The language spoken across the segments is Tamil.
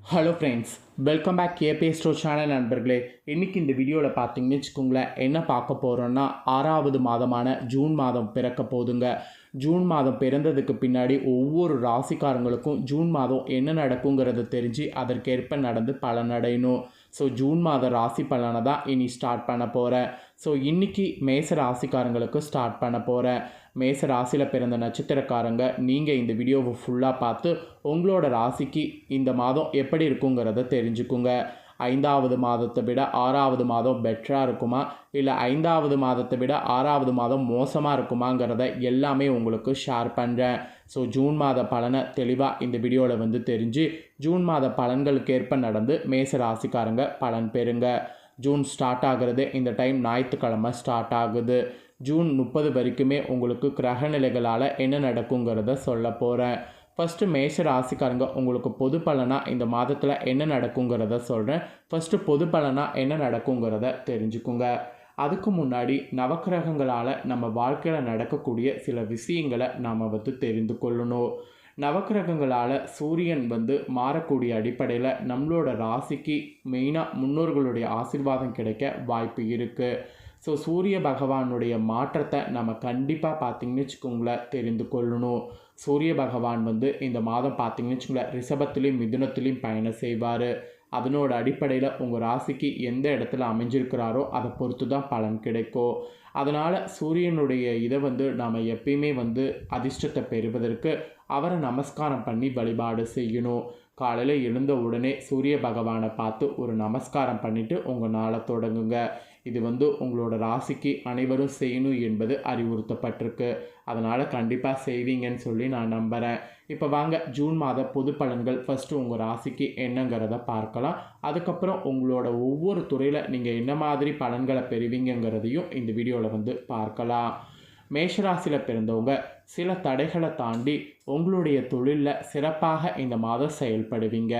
ஹலோ ஃப்ரெண்ட்ஸ் வெல்கம் பேக் கேபே ஸ்டோ சேனல் நண்பர்களே. இன்றைக்கி இந்த வீடியோவில் பார்த்தீங்கன்னு வச்சுக்கோங்களேன் என்ன பார்க்க போகிறோன்னா ஆறாவது மாதமான ஜூன் மாதம் பிறக்க போதுங்க ஜூன் மாதம் பிறந்ததுக்கு பின்னாடி ஒவ்வொரு ராசிக்காரங்களுக்கும் ஜூன் மாதம் என்ன நடக்குங்கிறத தெரிஞ்சு அதற்கேற்ப நடந்து பலனடையணும். ஸோ ஜூன் மாத ராசி பலனை தான் இனி ஸ்டார்ட் பண்ண போகிறேன் ஸோ இன்றைக்கி மேச ராசிக்காரங்களுக்கு ஸ்டார்ட் பண்ண போகிறேன் மேச ராசியில் பிறந்த நட்சத்திரக்காரங்க நீங்கள் இந்த வீடியோவை ஃபுல்லாக பார்த்து உங்களோட ராசிக்கு இந்த மாதம் எப்படி இருக்குங்கிறத தெரிஞ்சுக்குங்க. ஐந்தாவது மாதத்தை விட ஆறாவது மாதம் பெட்டராக இருக்குமா? இல்லை ஐந்தாவது மாதத்தை விட ஆறாவது மாதம் மோசமாக இருக்குமாங்கிறத எல்லாமே உங்களுக்கு ஷேர் பண்ணுறேன் ஸோ ஜூன் மாத பலனை தெளிவாக இந்த வீடியோவில் வந்து தெரிஞ்சு ஜூன் மாத பலன்களுக்கு ஏற்ப நடந்து மேச ராசிக்காரங்க பலன் பெறுங்க. ஜூன் ஸ்டார்ட் ஆகிறது இந்த டைம் ஞாயிற்றுக்கிழமை ஸ்டார்ட் ஆகுது. ஜூன் முப்பது வரைக்குமே உங்களுக்கு கிரகநிலைகளால் என்ன நடக்குங்கிறத சொல்ல போகிறேன் ஃபஸ்ட்டு மேஷ ராசிக்காரங்க உங்களுக்கு பொது பலனாக இந்த மாதத்தில் என்ன நடக்குங்கிறத சொல்கிறேன் ஃபஸ்ட்டு பொது பலனாக என்ன நடக்குங்கிறத தெரிஞ்சுக்குங்க. அதுக்கு முன்னாடி நவக்கிரகங்களால் நம்ம வாழ்க்கையில் நடக்கக்கூடிய சில விஷயங்களை நாம் வந்து தெரிந்து கொள்ளணும். நவக்கிரகங்களால் சூரியன் வந்து மாறக்கூடிய அடிப்படையில் நம்மளோட ராசிக்கு மெயினாக முன்னோர்களுடைய ஆசிர்வாதம் கிடைக்க வாய்ப்பு இருக்குது ஸோ சூரிய பகவானுடைய மாற்றத்தை நம்ம கண்டிப்பாக பார்த்திங்கன்னு வச்சுக்கோங்களேன் தெரிந்து கொள்ளணும். சூரிய பகவான் வந்து இந்த மாதம் பார்த்திங்கன்னு வச்சுக்கோங்களேன் ரிஷபத்துலேயும் மிதுனத்துலேயும் பயணம் செய்வார். அதனோட அடிப்படையில் உங்கள் ராசிக்கு எந்த இடத்துல அமைஞ்சிருக்கிறாரோ அதை பொறுத்து தான் பலன் கிடைக்கும். அதனால் சூரியனுடைய இதை வந்து நாம் எப்பயுமே வந்து அதிர்ஷ்டத்தை பெறுவதற்கு அவரை நமஸ்காரம் பண்ணி வழிபாடு செய்யணும். காலையில் எழுந்த உடனே சூரிய பகவானை பார்த்து ஒரு நமஸ்காரம் பண்ணிவிட்டு உங்கள் நாளை தொடங்குங்க. இது வந்து உங்களோட ராசிக்கு அனைவரும் செய்யணும் என்பது அறிவுறுத்தப்பட்டிருக்கு. அதனால் கண்டிப்பாக செய்வீங்கன்னு சொல்லி நான் நம்புகிறேன் இப்போ வாங்க ஜூன் மாத பொது பலன்கள். ஃபஸ்ட்டு உங்கள் ராசிக்கு என்னங்கிறத பார்க்கலாம். அதுக்கப்புறம் உங்களோட ஒவ்வொரு துறையில் நீங்கள் என்ன மாதிரி பலன்களை பெறுவீங்கங்கிறதையும் இந்த வீடியோவில் வந்து பார்க்கலாம். மேஷராசியில் பிறந்தவங்க சில தடைகளை தாண்டி உங்களுடைய தொழிலில் சிறப்பாக இந்த மாதம் செயல்படுவீங்க.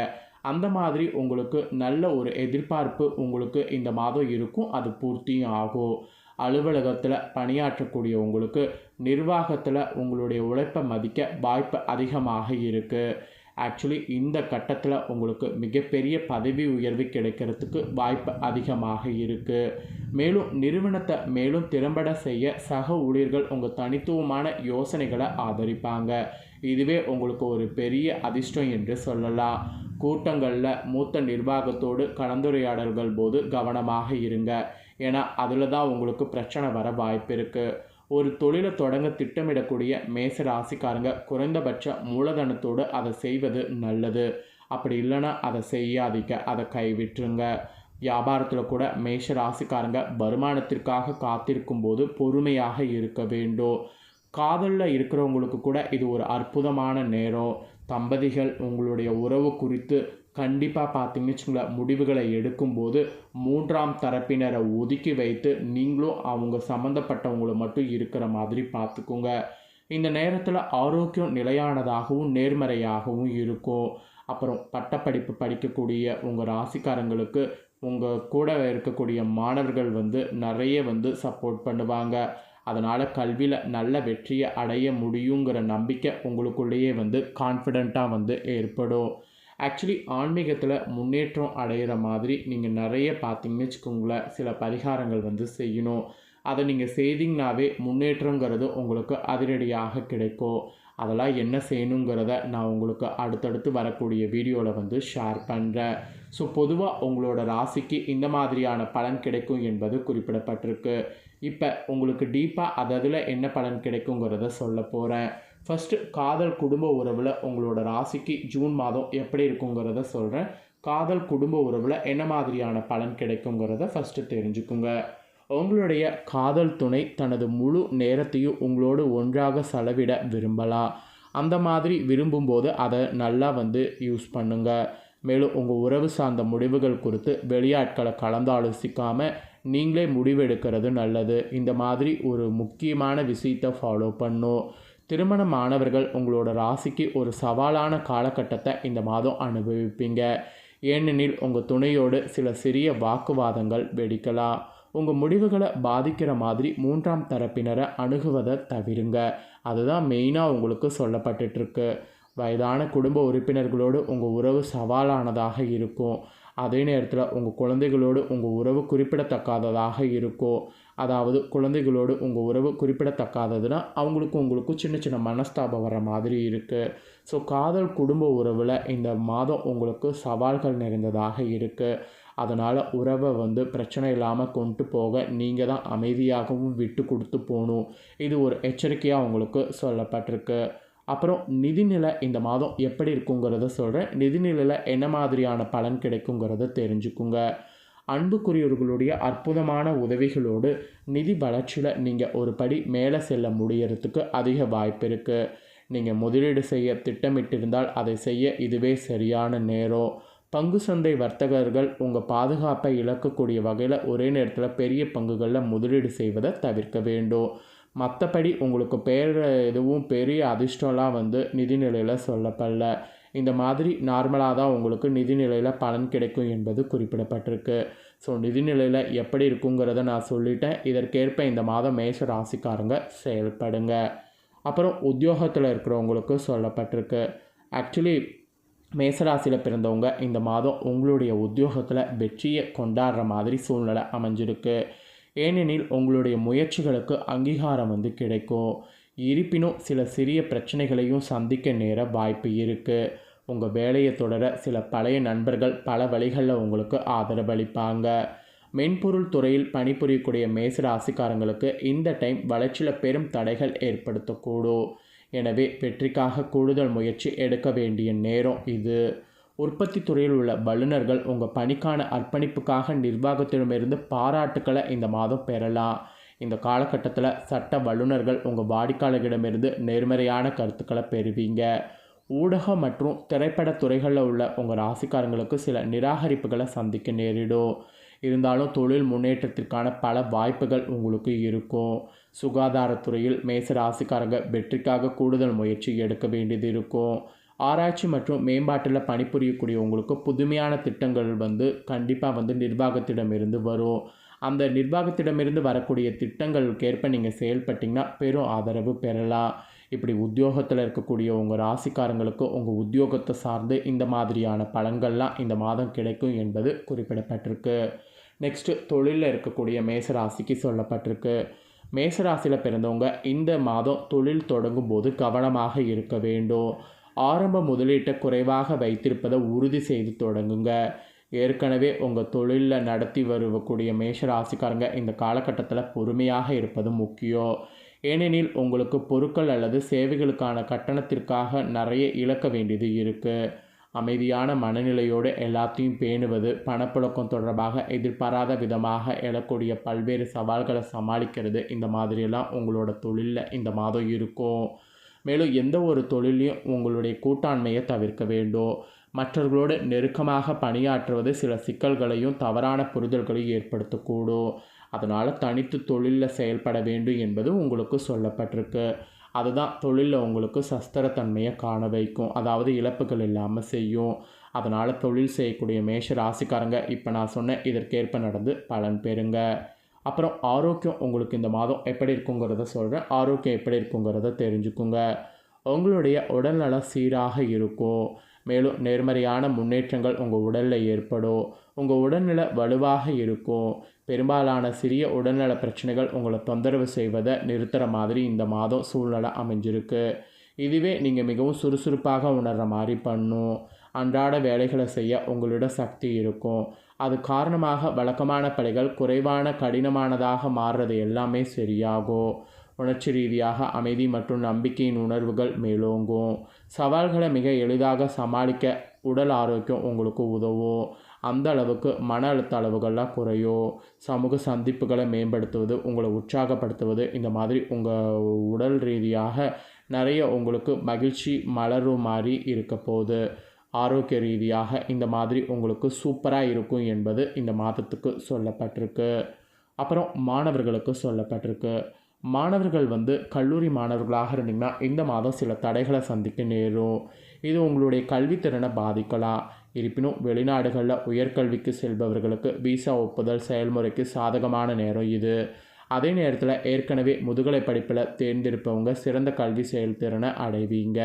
அந்த மாதிரி உங்களுக்கு நல்ல ஒரு எதிர்பார்ப்பு உங்களுக்கு இந்த மாதம் இருக்கும். அது பூர்த்தியும் ஆகும். அலுவலகத்தில் பணியாற்றக்கூடிய உங்களுக்கு நிர்வாகத்தில் உங்களுடைய உழைப்பை மதிக்க வாய்ப்பு அதிகமாக இருக்குது ஆக்சுவலி இந்த கட்டத்தில் உங்களுக்கு மிகப்பெரிய பதவி உயர்வு கிடைக்கிறதுக்கு வாய்ப்பு அதிகமாக இருக்குது மேலும் நிறுவனத்தை மேலும் திறம்பட செய்ய சக ஊழியர்கள் உங்கள் தனித்துவமான யோசனைகளை ஆதரிப்பாங்க. இதுவே உங்களுக்கு ஒரு பெரிய அதிர்ஷ்டம் என்று சொல்லலாம். கூட்டங்களில் மூத்த நிர்வாகத்தோடு கலந்துரையாடல்கள் போது கவனமாக இருங்க. ஏன்னா அதில் தான் உங்களுக்கு பிரச்சனை வர வாய்ப்பு இருக்குது ஒரு தொழிலை தொடங்க திட்டமிடக்கூடிய மேச ராசிக்காரங்க குறைந்தபட்ச மூலதனத்தோடு அதை செய்வது நல்லது. அப்படி இல்லைன்னா அதை செய்யாதீங்க. அதை கைவிட்டுருங்க. வியாபாரத்தில் கூட மேஷ ராசிக்காரங்க வருமானத்திற்காக காத்திருக்கும் போது பொறுமையாக இருக்க வேண்டும். காதலில் இருக்கிறவங்களுக்கு கூட இது ஒரு அற்புதமான நேரம். தம்பதிகள் உங்களுடைய உறவு குறித்து கண்டிப்பாக பார்த்தீங்கன்னு வச்சுங்களேன் முடிவுகளை எடுக்கும்போது மூன்றாம் தரப்பினரை ஒதுக்கி வைத்து நீங்களும் அவங்க சம்மந்தப்பட்டவங்களை மட்டும் இருக்கிற மாதிரி பார்த்துக்குங்க இந்த நேரத்தில் ஆரோக்கியம் நிலையானதாகவும் நேர்மறையாகவும் இருக்கும். அப்புறம் பட்டப்படிப்பு படிக்கக்கூடிய உங்கள் ராசிக்காரங்களுக்கு உங்கள் கூட இருக்கக்கூடிய மாணவர்கள் வந்து நிறைய வந்து சப்போர்ட் பண்ணுவாங்க. அதனால் கல்வியில் நல்ல வெற்றியை அடைய முடியுங்கிற நம்பிக்கை உங்களுக்குள்ளேயே வந்து கான்ஃபிடெண்ட்டாக வந்து ஏற்படும். ஆக்சுவலி ஆன்மீகத்தில் முன்னேற்றம் அடைகிற மாதிரி நீங்கள் நிறைய பார்த்தீங்கன்னு வச்சுக்கோங்களேன் சில பரிகாரங்கள் வந்து செய்யணும். அதை நீங்கள் செய்தீங்கனாவே முன்னேற்றங்கிறது உங்களுக்கு அதிரடியாக கிடைக்கும். அதெல்லாம் என்ன செய்யணுங்கிறத நான் உங்களுக்கு அடுத்தடுத்து வரக்கூடிய வீடியோவில் வந்து ஷேர் பண்ணுறேன் ஸோ பொதுவாக உங்களோட ராசிக்கு இந்த மாதிரியான பலன் கிடைக்கும் என்பது குறிப்பிடப்பட்டிருக்கு. இப்போ உங்களுக்கு டீப்பாக அததில் அதில் என்ன பலன் கிடைக்குங்கிறத சொல்ல போகிறேன் ஃபஸ்ட்டு காதல் குடும்ப உறவில் உங்களோட ராசிக்கு ஜூன் மாதம் எப்படி இருக்குங்கிறத சொல்கிறேன் காதல் குடும்ப உறவில் என்ன மாதிரியான பலன் கிடைக்குங்கிறத ஃபஸ்ட்டு தெரிஞ்சுக்குங்க. உங்களுடைய காதல் துணை தனது முழு நேரத்தையும் உங்களோடு ஒன்றாக செலவிட விரும்பலாம் அந்த மாதிரி விரும்பும்போது அதை நல்லா வந்து யூஸ் பண்ணுங்கள் மேலும் உங்கள் உறவு சார்ந்த முடிவுகள் குறித்து வெளியாட்களை கலந்தாலோசிக்காமல் நீங்களே முடிவெடுக்கிறது நல்லது. இந்த மாதிரி ஒரு முக்கியமான விஷயத்தை ஃபாலோ பண்ணும். திருமணமானவர்கள் உங்களோட ராசிக்கு ஒரு சவாலான காலகட்டத்தை இந்த மாதம் அனுபவிப்பீங்க. ஏனெனில் உங்கள் துணையோடு சில சிறிய வாக்குவாதங்கள் வெடிக்கலாம் உங்கள் முடிவுகளை பாதிக்கிற மாதிரி மூன்றாம் தரப்பினரை அணுகுவதை தவிருங்க. அதுதான் மெயினாக உங்களுக்கு சொல்லப்பட்டுட்ருக்கு. வயதான குடும்ப உறுப்பினர்களோடு உங்கள் உறவு சவாலானதாக இருக்கும். அதே நேரத்தில் உங்கள் குழந்தைகளோடு உங்கள் உறவு குறிப்பிடத்தக்காததாக இருக்கும். அதாவது குழந்தைகளோடு உங்கள் உறவு குறிப்பிடத்தக்காததுன்னா அவங்களுக்கும் உங்களுக்கும் சின்ன சின்ன மனஸ்தாபம் வர மாதிரி இருக்குது ஸோ காதல் குடும்ப உறவில் இந்த மாதம் உங்களுக்கு சவால்கள் நிறைந்ததாக இருக்குது அதனால் உறவை வந்து பிரச்சனை இல்லாமல் கொண்டு போக நீங்கள் தான் அமைதியாகவும் விட்டு கொடுத்து போகணும். இது ஒரு எச்சரிக்கையாக உங்களுக்கு சொல்லப்பட்டிருக்கு. அப்புறம் நிதிநிலை இந்த மாதம் எப்படி இருக்குங்கிறத சொல்கிறேன் நிதிநிலையில் என்ன மாதிரியான பலன் கிடைக்குங்கிறத தெரிஞ்சுக்குங்க. அன்புக்குரியவர்களுடைய அற்புதமான உதவிகளோடு நிதி வளர்ச்சியில் நீங்கள் ஒரு படி மேலே செல்ல முடியறதுக்கு அதிக வாய்ப்பு இருக்குது நீங்கள் முதலீடு செய்ய திட்டமிட்டிருந்தால் அதை செய்ய இதுவே சரியான நேரம். பங்கு சந்தை வர்த்தகர்கள் உங்கள் பாதுகாப்பை இழக்கக்கூடிய வகையில் ஒரே நேரத்தில் பெரிய பங்குகளில் முதலீடு செய்வதை தவிர்க்க வேண்டும். மற்றபடி உங்களுக்கு பேர் எதுவும் பெரிய அதிர்ஷ்டம்லாம் வந்து நிதிநிலையில் சொல்லப்படல. இந்த மாதிரி நார்மலாக தான் உங்களுக்கு நிதிநிலையில் பலன் கிடைக்கும் என்பது குறிப்பிடப்பட்டிருக்கு. ஸோ நிதிநிலையில் எப்படி இருக்குங்கிறத நான் சொல்லிட்டேன். இதற்கேற்ப இந்த மாதம் மேஷ ராசிக்காரங்க செயல்படுங்க. அப்புறம் உத்தியோகத்தில் இருக்கிறவங்களுக்கு சொல்லப்பட்டிருக்கு. ஆக்சுவலி மேசராசியில் பிறந்தவங்க இந்த மாதம் உங்களுடைய உத்தியோகத்தில் வெற்றியை கொண்டாடுற மாதிரி சூழ்நிலை அமைஞ்சிருக்கு. ஏனெனில் உங்களுடைய முயற்சிகளுக்கு அங்கீகாரம் வந்து கிடைக்கும். இருப்பினும் சில சிறிய பிரச்சனைகளையும் சந்திக்க நேர வாய்ப்பு இருக்குது உங்கள் வேலையை தொடர சில பழைய நண்பர்கள் பல வழிகளில் உங்களுக்கு ஆதரவளிப்பாங்க மென்பொருள் துறையில் பணிபுரியக்கூடிய மேசராசிக்காரங்களுக்கு இந்த டைம் வளர்ச்சியில் பெரும் தடைகள் ஏற்படுத்தக்கூடும். எனவே வெற்றிக்காக கூடுதல் முயற்சி எடுக்க வேண்டிய நேரம் இது. உற்பத்தி துறையில் உள்ள வல்லுநர்கள் உங்கள் பணிக்கான அர்ப்பணிப்புக்காக நிர்வாகத்திடமிருந்து பாராட்டுக்களை இந்த மாதம் பெறலாம். இந்த காலகட்டத்தில் சட்ட வல்லுநர்கள் உங்கள் வாடிக்கையாளர்களிடமிருந்து நேர்மறையான கருத்துக்களை பெறுவீங்க. ஊடகம் மற்றும் திரைப்பட துறைகளில் உள்ள உங்கள் ராசிக்காரங்களுக்கு சில நிராகரிப்புகளை சந்திக்க நேரிடும். இருந்தாலும் தொழில் முன்னேற்றத்திற்கான பல வாய்ப்புகள் உங்களுக்கு இருக்கும். சுகாதாரத்துறையில் மேச ராசிக்காரங்க வெற்றிக்காக கூடுதல் முயற்சி எடுக்க வேண்டியது இருக்கும். ஆராய்ச்சி மற்றும் மேம்பாட்டில் பணிபுரியக்கூடிய உங்களுக்கு புதுமையான திட்டங்கள் வந்து கண்டிப்பாக வந்து நிர்வாகத்திடமிருந்து வரும். அந்த நிர்வாகத்திடமிருந்து வரக்கூடிய திட்டங்களுக்கேற்ப நீங்கள் செயல்பட்டிங்கன்னா பெரும் ஆதரவு பெறலாம். இப்படி உத்தியோகத்தில் இருக்கக்கூடிய உங்கள் ராசிக்காரங்களுக்கு உங்கள் உத்தியோகத்தை சார்ந்து இந்த மாதிரியான பலன்கள்லாம் இந்த மாதம் கிடைக்கும் என்பது குறிப்பிடப்பட்டிருக்கு. நெக்ஸ்ட்டு தொழிலில் இருக்கக்கூடிய மேசராசிக்கு சொல்லப்பட்டிருக்கு. மேசராசியில் பிறந்தவங்க இந்த மாதம் தொழில் தொடங்கும் போது கவனமாக இருக்க வேண்டும். ஆரம்ப முதலீட்டை குறைவாக வைத்திருப்பதை உறுதி செய்து தொடங்குங்க. ஏற்கனவே உங்கள் தொழிலில் நடத்தி வரக்கூடிய மேஷ ராசிக்காரங்க இந்த காலகட்டத்தில் பொறுமையாக இருப்பது முக்கியம் ஏனெனில் உங்களுக்கு பொருட்கள் அல்லது சேவைகளுக்கான கட்டணத்திற்காக நிறைய இழக்க வேண்டியது இருக்குது அமைதியான மனநிலையோடு எல்லாத்தையும் பேணுவது பணப்புழக்கம் தொடர்பாக எதிர்பாராத விதமாக எழக்கூடிய பல்வேறு சவால்களை சமாளிக்கிறது. இந்த மாதிரியெல்லாம் உங்களோட தொழிலில் இந்த மாதம் இருக்கும். மேலும் எந்த ஒரு தொழிலையும் உங்களுடைய கூட்டாண்மையை தவிர்க்க வேண்டும். மற்றவர்களோடு நெருக்கமாக பணியாற்றுவது சில சிக்கல்களையும் தவறான புரிதல்களையும் ஏற்படுத்தக்கூடும். அதனால் தனித்து தொழிலில் செயல்பட வேண்டும் என்பது உங்களுக்கு சொல்லப்பட்டிருக்கு. அதுதான் தொழிலில் உங்களுக்கு சஸ்திரத்தன்மையை காண வைக்கும். அதாவது இழப்புகள் இல்லாமல் செய்யும். அதனால் தொழில் செய்யக்கூடிய மேஷ ராசிக்காரங்க இப்போ நான் சொன்ன இதற்கேற்ப நடந்து பலன் பெறுங்க. அப்புறம் ஆரோக்கியம் உங்களுக்கு இந்த மாதம் எப்படி இருக்குங்கிறத சொல்கிறேன் ஆரோக்கியம் எப்படி இருக்குங்கிறத தெரிஞ்சுக்குங்க. உங்களுடைய உடல்நலம் சீராக இருக்கும். மேலும் நேர்மறையான முன்னேற்றங்கள் உங்கள் உடலில் ஏற்படும். உங்கள் உடல்நிலை வலுவாக இருக்கும். பெரும்பாலான சிறிய உடல்நல பிரச்சனைகள் உங்களை தொந்தரவு செய்வதை நிறுத்துகிற மாதிரி இந்த மாதம் சூழ்நிலை அமைஞ்சிருக்கு. இதுவே நீங்கள் மிகவும் சுறுசுறுப்பாக உணர்கிற மாதிரி பண்ணும். அன்றாட வேலைகளை செய்ய உங்களிடம் சக்தி இருக்கும். அது காரணமாக வழக்கமான பணிகள் குறைவான கடினமானதாக மாறுறது எல்லாமே சரியாகும். உணர்ச்சி ரீதியாக அமைதி மற்றும் நம்பிக்கையின் உணர்வுகள் மேலோங்கும். சவால்களை மிக எளிதாக சமாளிக்க உடல் ஆரோக்கியம் உங்களுக்கு உதவும். அந்த அளவுக்கு மன அழுத்த அளவுகள்லாம் குறையும். சமூக சந்திப்புகளை மேம்படுத்துவது உங்களை உற்சாகப்படுத்துவது இந்த மாதிரி உங்கள் உடல் ரீதியாக நிறைய உங்களுக்கு மகிழ்ச்சி மலரும் மாதிரி இருக்க போகுது. ஆரோக்கிய ரீதியாக இந்த மாதிரி உங்களுக்கு சூப்பராக இருக்கும் என்பது இந்த மாதத்துக்கு சொல்லப்பட்டிருக்கு. அப்புறம் மாணவர்களுக்கு சொல்லப்பட்டிருக்கு. மாணவர்கள் வந்து கல்லூரி மாணவர்களாக இருந்தீங்கன்னா இந்த மாதம் சில தடைகளை சந்திக்க நேரும். இது உங்களுடைய கல்வித்திறனை பாதிக்கலாம். இருப்பினும் வெளிநாடுகளில் உயர்கல்விக்கு செல்பவர்களுக்கு விசா ஒப்புதல் செயல்முறைக்கு சாதகமான நேரம் இது. அதே நேரத்தில் ஏற்கனவே முதுகலை படிப்பில் தேர்ந்தெடுப்பவங்க சிறந்த கல்வி செயல்திறனை அடைவீங்க.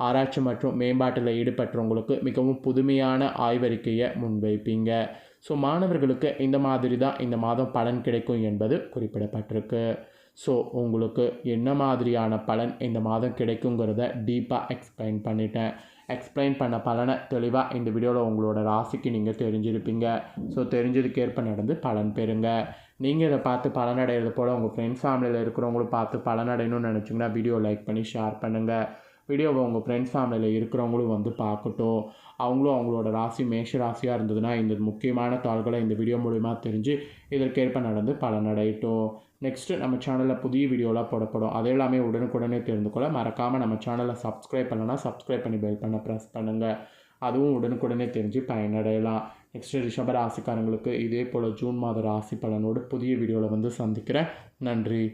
ஆராய்ச்சி மற்றும் மேம்பாட்டில் ஈடுபட்டவங்களுக்கு மிகவும் புதுமையான ஆய்வறிக்கையை முன்வைப்பீங்க. ஸோ மாணவர்களுக்கு இந்த மாதிரி தான் இந்த மாதம் பலன் கிடைக்கும் என்பது குறிப்பிடப்பட்டிருக்கு. ஸோ உங்களுக்கு என்ன மாதிரியான பலன் இந்த மாதம் கிடைக்குங்கிறத டீப்பாக எக்ஸ்பிளைன் பண்ணிட்டேன். எக்ஸ்பிளைன் பண்ண பலனை தெளிவாக இந்த வீடியோவில் உங்களோட ராசிக்கு நீங்கள் தெரிஞ்சிருப்பீங்க. ஸோ தெரிஞ்சதுக்கேற்ப நடந்து பலன் பெறுங்க. நீங்கள் இதை பார்த்து பலனடைகிறது போல் உங்கள் ஃப்ரெண்ட்ஸ் ஃபேமிலியில் இருக்கிறவங்களும் பார்த்து பலனடையணும்னு நினச்சிங்கன்னா வீடியோ லைக் பண்ணி ஷேர் பண்ணுங்கள் வீடியோவை உங்கள் ஃப்ரெண்ட்ஸ் ஃபேமிலியில் இருக்கிறவங்களும் வந்து பார்க்கட்டும். அவங்களும் அவங்களோட ராசி மேஷ ராசியாக இருந்ததுன்னா இந்த முக்கியமான தாள்களை இந்த வீடியோ மூலிமா தெரிஞ்சு இதற்கேற்ப நடந்து பலனடையட்டும். நெக்ஸ்ட்டு நம்ம சேனலில் புதிய வீடியோலாம் போடப்படும். அது எல்லாமே உடனுக்குடனே தெரிந்து கொள்ள மறக்காமல் நம்ம சேனலை சப்ஸ்கிரைப் பண்ணலன்னா சப்ஸ்கிரைப் பண்ணி பெல் பண்ண ப்ரெஸ் பண்ணுங்கள் அதுவும் உடனுக்குடனே தெரிஞ்சு பயனடையலாம். நெக்ஸ்ட்டு ரிஷப ராசிக்காரங்களுக்கு இதே போல் ஜூன் மாத ராசி பலனோடு புதிய வீடியோவில் வந்து சந்திக்கிறேன். நன்றி.